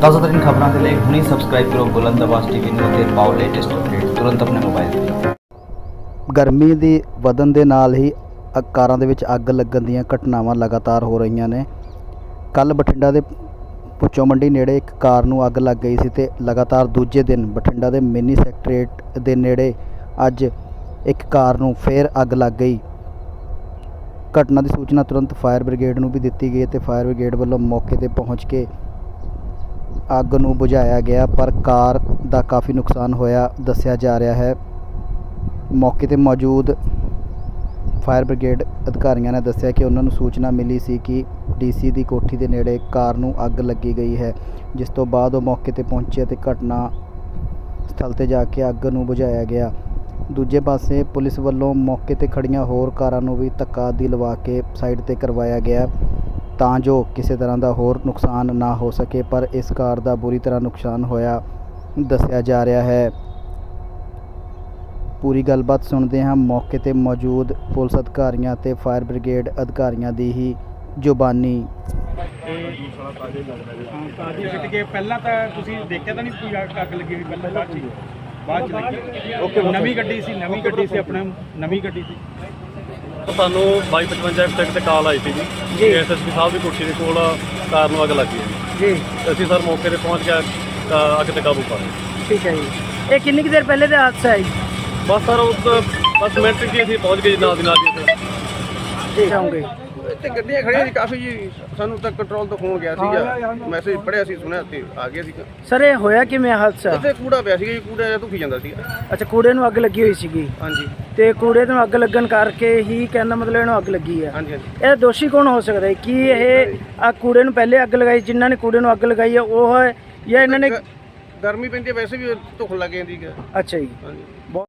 ਤਾਜ਼ਾ ਖਬਰਾਂ ਦੇ ਲਈ ਹੁਣੀ ਸਬਸਕ੍ਰਾਈਬ ਕਰੋ ਬੁਲੰਦ ਆਵਾਜ਼ ਟੀਵੀ ਨੂੰ ਅਤੇ ਪਾਓ ਲੇਟੈਸਟ ਅਪਡੇਟ ਤੁਰੰਤ ਆਪਣੇ ਮੋਬਾਈਲ ਤੇ। ਗਰਮੀ ਦੀ ਵਧਣ ਦੇ ਨਾਲ ਹੀ ਅ- ਕਾਰਾਂ ਦੇ ਵਿੱਚ ਅੱਗ ਲੱਗਣ ਦੀਆਂ ਘਟਨਾਵਾਂ ਲਗਾਤਾਰ ਹੋ ਰਹੀਆਂ ਨੇ। ਕੱਲ ਬਠਿੰਡਾ ਦੇ ਪੁੱਚੋ ਮੰਡੀ ਨੇੜੇ ਇੱਕ ਕਾਰ ਨੂੰ ਅੱਗ ਲੱਗ ਗਈ ਸੀ ਤੇ ਲਗਾਤਾਰ ਦੂਜੇ ਦਿਨ ਬਠਿੰਡਾ ਦੇ ਮਿੰਨੀ ਸੈਕਟਰੀਏਟ ਦੇ ਨੇੜੇ ਅੱਜ ਇੱਕ ਕਾਰ ਨੂੰ ਫੇਰ ਅੱਗ ਲੱਗ ਗਈ। ਘਟਨਾ ਦੀ ਸੂਚਨਾ ਤੁਰੰਤ ਫਾਇਰ ਬ੍ਰਿਗੇਡ ਨੂੰ ਵੀ ਦਿੱਤੀ ਗਈ ਅਤੇ ਫਾਇਰ ਬ੍ਰਿਗੇਡ ਵੱਲੋਂ ਮੌਕੇ ਤੇ ਪਹੁੰਚ ਕੇ ਅੱਗ ਨੂੰ ਬੁਝਾਇਆ ਗਿਆ, ਪਰ ਕਾਰ ਦਾ ਕਾਫੀ ਨੁਕਸਾਨ ਹੋਇਆ, ਦੱਸਿਆ ਜਾ ਰਿਹਾ ਹੈ। ਮੌਕੇ ਤੇ ਮੌਜੂਦ ਫਾਇਰ ਬ੍ਰਿਗੇਡ ਅਧਿਕਾਰੀਆਂ ਨੇ ਦੱਸਿਆ ਕਿ ਉਹਨਾਂ ਨੂੰ ਸੂਚਨਾ ਮਿਲੀ ਸੀ ਕਿ ਡੀਸੀ ਦੀ ਕੋਠੀ ਦੇ ਨੇੜੇ ਕਾਰ ਨੂੰ ਅੱਗ ਲੱਗੀ ਗਈ ਹੈ, ਜਿਸ ਤੋਂ ਬਾਅਦ ਉਹ ਮੌਕੇ ਤੇ ਪਹੁੰਚੇ ਅਤੇ ਘਟਨਾ ਸਥਲ ਤੇ ਜਾ ਕੇ ਅੱਗ ਨੂੰ ਬੁਝਾਇਆ ਗਿਆ। ਦੂਜੇ ਪਾਸੇ ਪੁਲਿਸ ਵੱਲੋਂ ਮੌਕੇ ਤੇ ਖੜੀਆਂ ਹੋਰ ਕਾਰਾਂ ਨੂੰ ਵੀ ਧੱਕਾ ਦੀ ਲਵਾ ਕੇ ਸਾਈਡ ਤੇ ਕਰਵਾਇਆ ਗਿਆ। ਤਾਂ ਜੋ ਕਿਸੇ ਤਰ੍ਹਾਂ ਦਾ ਹੋਰ ਨੁਕਸਾਨ ਨਾ ਹੋ ਸਕੇ ਪਰ ਇਸ ਕਾਰ ਦਾ ਬੁਰੀ ਤਰ੍ਹਾਂ ਨੁਕਸਾਨ ਹੋਇਆ ਦੱਸਿਆ ਜਾ ਰਿਹਾ ਹੈ। ਪੂਰੀ ਗੱਲਬਾਤ ਸੁਣਦੇ ਹਾਂ। ਮੌਕੇ ਤੇ ਮੌਜੂਦ ਪੁਲਿਸ ਅਧਿਕਾਰੀਆਂ ਤੇ ਫਾਇਰ ਬ੍ਰਿਗੇਡ ਅਧਿਕਾਰੀਆਂ ਦੀ ਹੀ ਜ਼ੁਬਾਨੀ। ਹਾਂ ਤਾਜੀ ਸਿੱਟ ਕੇ ਪਹਿਲਾਂ ਤਾਂ ਤੁਸੀਂ ਦੇਖਿਆ ਤਾਂ ਨਹੀਂ ਕੋਈ ਅੱਗ ਅੱਗ ਲੱਗੀ ਹੋਈ ਪਹਿਲਾਂ? ਬਾਅਦ ਚ ਹੀ? ਬਾਅਦ ਚ ਲੱਗੀ ਓਕੇ ਨਵੀਂ ਗੱਡੀ ਸੀ ਨਵੀਂ ਗੱਡੀ ਸੀ ਆਪਣੇ ਨਵੀਂ ਗੱਡੀ ਸੀ। ਸਾਨੂੰ 2255 ਤੱਕ ਤੇ ਕਾਲ ਆਈ ਸੀ ਜੀ। ਐਸਐਸਪੀ ਸਾਹਿਬ ਦੀ ਕੋਠੀ ਦੇ ਕੋਲ ਕਾਰ ਨੂੰ ਅੱਗ ਲੱਗੀ ਹੈ। ਜੀ। ਜੀ ਅਸੀਂ ਸਰ ਮੌਕੇ ਤੇ ਪਹੁੰਚ ਕੇ ਅ, ਅੱਗ ਤੇ ਕਾਬੂ ਪਾ ਲਿਆ। ਠੀਕ ਹੈ ਜੀ। ਇਹ ਕਿੰਨੀ ਕੁ ਦੇਰ ਪਹਿਲੇ ਦਾ ਹਾਦਸਾ ਹੈ ਜੀ? ਬਸ ਸਰ ਉਸ ਬਸ ਮਿੰਟ ਚ ਹੀ ਅਸੀਂ ਪਹੁੰਚ ਗਏ ਜੀ ਨਾਲ ਦੀ ਨਾਲ ਜੀ ਠੀਕ ਆਉਂਗੇ ਇੱਥੇ ਗੱਡੀਆਂ ਖੜੀਆਂ ਸੀ ਕਾਫੀ ਜੀ ਸਾਨੂੰ ਤਾਂ ਕੰਟਰੋਲ ਤੋਂ ਫੋਨ ਗਿਆ ਸੀਗਾ। ਮੈਸੇਜ ਪੜਿਆ ਸੀ ਸੁਣਿਆ ਤੇ ਆ ਗਿਆ ਸੀਗਾ। ਸਰ ਇਹ ਹੋਇਆ ਕਿਵੇਂ ਹਾਦਸਾ? ਇੱਥੇ ਕੂੜਾ ਪਿਆ ਸੀਗਾ ਜੀ ਕੂੜਾ ਜਿਹਾ ਧੁਖੀ ਜਾਂਦਾ ਸੀਗਾ। ਅੱਛਾ ਕੂੜੇ ਨੂੰ ਅੱਗ ਲੱਗੀ ਹੋਈ ਸੀਗੀ? ਹਾਂਜੀ। ਤੇ ਕੂੜੇ ਨੂੰ ਅੱਗ ਲੱਗਣ ਕਰਕੇ ਹੀ ਕਹਿੰਦਾ ਮਤਲਬ ਇਹਨੂੰ ਅੱਗ ਲੱਗੀ ਹੈ ਹਾਂਜੀ ਹਾਂਜੀ। ਇਹ ਦੋਸ਼ੀ ਕੌਣ ਹੋ ਸਕਦਾ ਹੈ? ਕੀ ਇਹ ਆ ਕੂੜੇ ਨੂੰ ਪਹਿਲੇ ਅੱਗ ਲਗਾਈ ਜਿਨ੍ਹਾਂ ਨੇ ਕੂੜੇ ਨੂੰ ਅੱਗ ਲਗਾਈ ਹੈ ਉਹ ਹੈ ਜਾਂ ਇਹਨਾਂ ਨੇ ਗਰਮੀ ਪੈਂਦੀ ਹੈ ਵੈਸੇ ਵੀ ਧੁੱਖ ਲੱਗ ਜਾਂਦੀ ਹੈ। ਅੱਛਾ ਜੀ। ਹਾਂਜੀ। ਬਹੁਤ